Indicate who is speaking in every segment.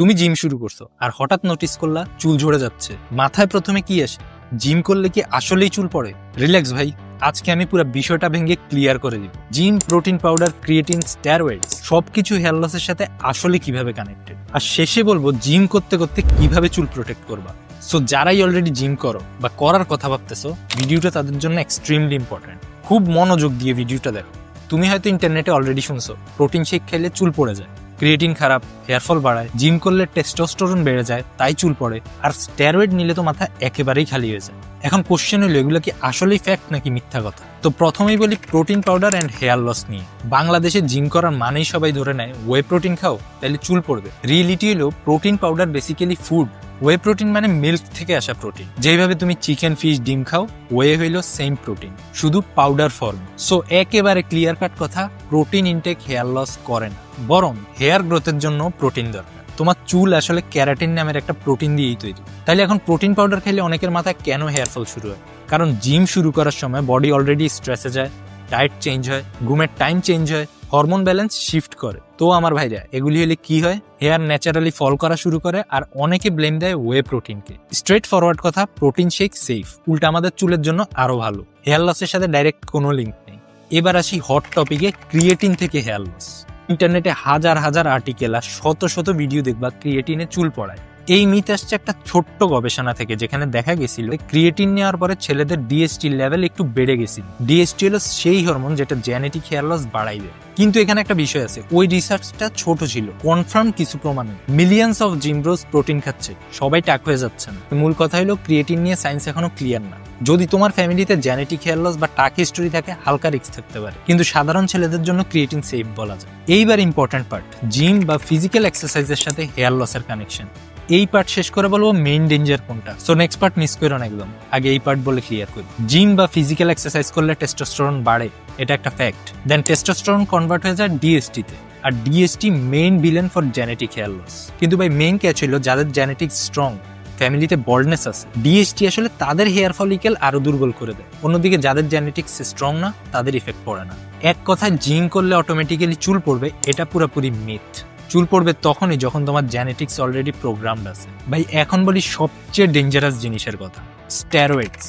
Speaker 1: তুমি জিম শুরু করছ, আর হঠাৎ নোটিস করলা চুল ঝরে যাচ্ছে। মাথায় প্রথমে কি আসে? জিম করলে কি আসলেই চুল পড়ে? রিল্যাক্স ভাই, আজকে আমি পুরো বিষয়টা ভেঙে ক্লিয়ার করে দিব। Gym protein powder creatine steroids সবকিছু হেয়ার লসের সাথে আসলে কীভাবে কানেক্টেড আর শেষে বলব, জিম করতে করতে কীভাবে চুল প্রোটেক্ট করবা? সো যারাই অলরেডি জিম করো বা করার কথা ভাবতেছো ভিডিওটা তাদের জন্য এক্সট্রিমলি ইম্পর্টেন্ট খুব মনোযোগ দিয়ে ভিডিওটা দেখো। তুমি হয়তো ইন্টারনেটে অলরেডি শুনছো প্রোটিন শেক খেলে চুল পড়ে যায়। ক্রিয়েটিন খারাপ হেয়ারফল বাড়ায় জিম করলে টেস্টোস্টোরন বেড়ে যায়, তাই চুল পড়ে, আর স্টেরয়েড নিলে তো মাথা একেবারেই খালি হয়ে যায়। এখন কোশ্চেন হলো, এগুলো কি আসলেই ফ্যাক্ট নাকি মিথ্যা কথা? তো প্রথমেই বলি protein powder and hair loss নিয়ে। বাংলাদেশে জিম করার মানেই সবাই ধরে নেয় ওয়ে প্রোটিন খাও তাহলে চুল পড়বে। রিয়েলিটি হলো protein powder basically food whey protein মানে মিল্ক থেকে আসা প্রোটিন যেভাবে তুমি চিকেন ফিশ ডিম খাও ওয়ে হইল সেম প্রোটিন শুধু পাউডার ফর্ম সো একেবারে ক্লিয়ার কাট কথা প্রোটিন ইনটেক হেয়ার লস করে না, বরং হেয়ার গ্রোথের জন্য প্রোটিন দরকার। তোমার চুল আসলে ক্যারাটিন নামের একটা প্রোটিন দিয়েই তৈরি। তাহলে এখন প্রোটিন পাউডার খেলে অনেকের মাথায় কেন হেয়ার ফল শুরু হয়? কারণ জিম শুরু করার সময় বডি অলরেডি স্ট্রেসে যায় ডায়েট চেঞ্জ হয়, ঘুমের টাইম চেঞ্জ হয় হরমোন ব্যালেন্স শিফট করে। তো আমার ভাইরা, এগুলি হলে কি হয়? হেয়ার ন্যাচারালি ফল করা শুরু করে আর অনেকে ব্লেম দেয় ওয়ে প্রোটিনকে স্ট্রেট ফরওয়ার্ড কথা প্রোটিন শেক সেফ উল্টা আমাদের চুলের জন্য আরও ভালো। হেয়ার লসের সাথে ডাইরেক্ট কোনো লিঙ্ক নেই। এবার আসি হট টপিকে ক্রিয়েটিন থেকে হেয়ার লস ইন্টারনেটে হাজার হাজার আর্টিকেল আর শত শত ভিডিও দেখবা ক্রিয়েটিনে চুল পড়ায়। এই মিথ আসছে একটা ছোট্ট গবেষণা থেকে, যেখানে দেখা গেছিল ক্রিয়েটিন নেওয়ার পরে ছেলেদের ডিএসটি লেভেল একটু বেড়ে গেছিল। ডিএসটি হলো সেই হরমোন যেটা জেনেটিক হেয়ার লস বাড়াই দেয়। কিন্তু এখানে একটা বিষয় আছে, ওই রিসার্চটা ছোট ছিল কনফার্ম কিছু প্রমাণে মিলিয়ন্স অফ জিমব্রোস প্রোটিন খাচ্ছে, সবাই টাক হয়ে যাচ্ছে না। মূল কথা হলো ক্রিয়েটিন নিয়ে সায়েন্স এখনও ক্লিয়ার না। যদি তোমার ফ্যামিলিতে জেনেটিক হেয়ার লস বা টাক হিস্টোরি থাকে, হালকা রিস্ক থাকতে পারে। কিন্তু সাধারণ ছেলেদের জন্য ক্রিয়েটিন সেফ বলা যায়। এইবার ইম্পর্টেন্ট পার্ট জিম বা ফিজিক্যাল এক্সারসাইজের সাথে হেয়ার লসের কানেকশন এই পার্ট শেষ করে বলব মেইন ডেঞ্জার কোনটা? সো নেক্সট পার্ট মিস করো না একদম। আগে এই পার্ট বলে ক্লিয়ার করি। জিম বা ফিজিক্যাল এক্সারসাইজ করলে টেস্টোস্টেরন বাড়ে, এটা একটা ফ্যাক্ট দেন টেস্টোস্টেরন কনভার্ট হয়ে যায় ডিএসটি তে। আর DHT main villain for genetic hair loss কিন্তু ভাই মেইন ক্যাচ হলো যাদের জেনেটিক স্ট্রং ফ্যামিলিতে বল্ডনেস আছে। ডিএসটি আসলে তাদের হেয়ার ফলিকেল আরও দুর্বল করে দেয়। অন্যদিকে যাদের জেনেটিক্স স্ট্রং না, তাদের ইফেক্ট পড়ে না। এক কথায় জিম করলে অটোমেটিক্যালি চুল পড়বে, এটা পুরোপুরি মিথ চুল পড়বে তখনই যখন তোমার জেনেটিক্স অলরেডি প্রোগ্রামড আছে। ভাই, এখন বলি সবচেয়ে ডেঞ্জারাস জিনিসের কথা স্টেরয়েডস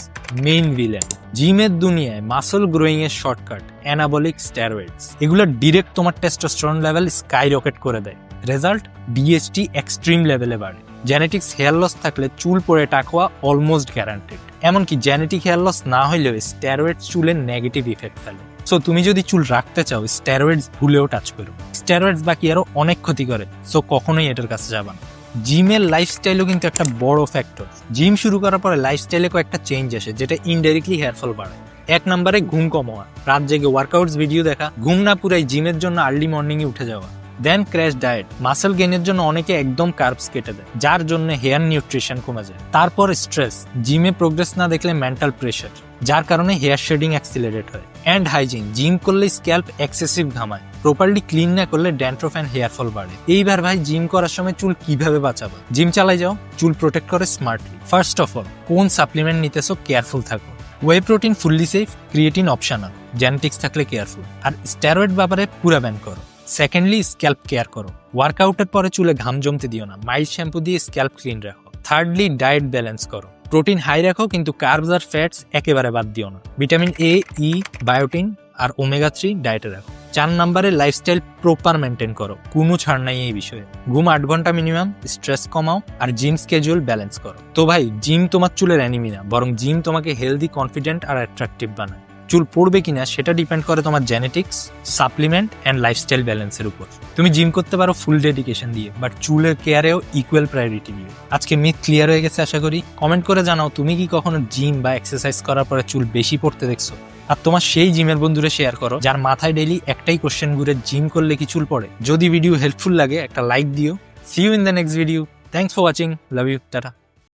Speaker 1: মেইন ভিলেন জিমের দুনিয়ায় মাসল গ্রোয়িং এর শর্টকাট অ্যানাবলিক স্টেরয়েডস এগুলো ডিরেক্ট তোমার টেস্টোস্টেরন লেভেল স্কাই রকেট করে দেয়। রেজাল্ট ডিএসটি এক্সট্রিম লেভেলে বাড়ে। জেনেটিক্স হেয়ার লস থাকলে চুল পড়ে টাকোয়া অলমোস্ট গ্যারান্টেড এমনকি জেনেটিক হেয়ার লস না হইলেও স্টেরয়েডস চুলের নেগেটিভ ইফেক্ট ফেলে। সো তুমি যদি চুল রাখতে চাও স্টেরয়েডস ভুলেও টাচ করো। স্টেরয়েডস বাকি আরও অনেক ক্ষতি করে সো কখনোই এটার কাছে যাবা না। জিমের লাইফস্টাইলও কিন্তু একটা বড় ফ্যাক্টর জিম শুরু করার পরে লাইফস্টাইলে কয়েকটা চেঞ্জ আসে, যেটা ইনডাইরেক্টলি হেয়ারফল বাড়ায়। এক নম্বরে ঘুম কম হওয়া। রাত জেগে ওয়ার্কআউটস ভিডিও দেখা। ঘুম না পুরাই জিমের জন্য আর্লি মর্নিং এ উঠে যাওয়া। দেন ক্র্যাশ ডায়েট মাসেল গেনের জন্য অনেকে একদম কার্বস কেটে দেয়, যার জন্য হেয়ার নিউট্রিশন কমে যায়। তারপর স্ট্রেস জিমে প্রোগ্রেস না দেখলে মেন্টাল প্রেশার যার কারণে হেয়ার শেডিং অ্যাক্সিলারেট হয়। অ্যান্ড হাইজিন, জিম করলে স্ক্যাল্প এক্সেসিভ ঘামায়। প্রপারলি ক্লিন না করলে ড্যান্ড্রফ অ্যান্ড হেয়ার ফল বাড়ে। এইবার ভাই জিম করার সময় চুল কীভাবে বাঁচাবো? জিম চালাই যাও, চুল প্রোটেক্ট করে স্মার্টলি ফার্স্ট অফ অল কোন সাপ্লিমেন্ট নিতেছো কেয়ারফুল থাকো। Whey protein fully safe creatine optional genetics থাকলে কেয়ারফুল আর স্টেরয়েড ব্যাপারে পুরা ব্যান করো। সেকেন্ডলি স্ক্যাল্প কেয়ার করো। ওয়ার্কআউটের পরে চুলে ঘাম জমতে দিও না। মাইল্ড শ্যাম্পু দিয়ে স্ক্যাল্প ক্লিন রাখো। থার্ডলি ডায়েট ব্যালেন্স করো। প্রোটিন হাই রাখো, কিন্তু কার্বস আর ফ্যাটস একেবারে বাদ দিও না। ভিটামিন এ ই বায়োটিন আর ওমেগা থ্রি ডায়েটে রাখো। চার নাম্বারে লাইফস্টাইল প্রপার মেনটেন করো। কোনো ছাড় নাই এই বিষয়ে। ঘুম আট ঘণ্টা মিনিমাম স্ট্রেস কমাও আর জিম স্কেজুয়াল ব্যালেন্স করো। তো ভাই জিম তোমার চুলের অ্যানিমি না বরং জিম তোমাকে হেলদি কনফিডেন্ট আর অ্যাট্রাকটিভ বানায়। চুল পড়বে কিনা সেটা ডিপেন্ড করে তোমার জেনেটিক্স সাপ্লিমেন্ট অ্যান্ড লাইফস্টাইল ব্যালেন্সের উপর। তুমি জিম করতে পারো ফুল ডেডিকেশন দিয়ে বাট চুলের কেয়ারেও ইকুয়াল প্রায়োরিটি দিও আজকে মিথ ক্লিয়ার হয়ে গেছে, আশা করি। কমেন্ট করে জানাও, তুমি কি কখনো জিম বা এক্সারসাইজ করার পরে চুল বেশি পড়তে দেখছ? আর তোমার সেই জিমের বন্ধুরে শেয়ার করো, যার মাথায় ডেইলি একটাই কোশ্চেন ঘুরে জিম করলে কি চুল পড়ে? যদি ভিডিও হেল্পফুল লাগে, একটা লাইক দিও। See you in the next video thanks for watching love you tata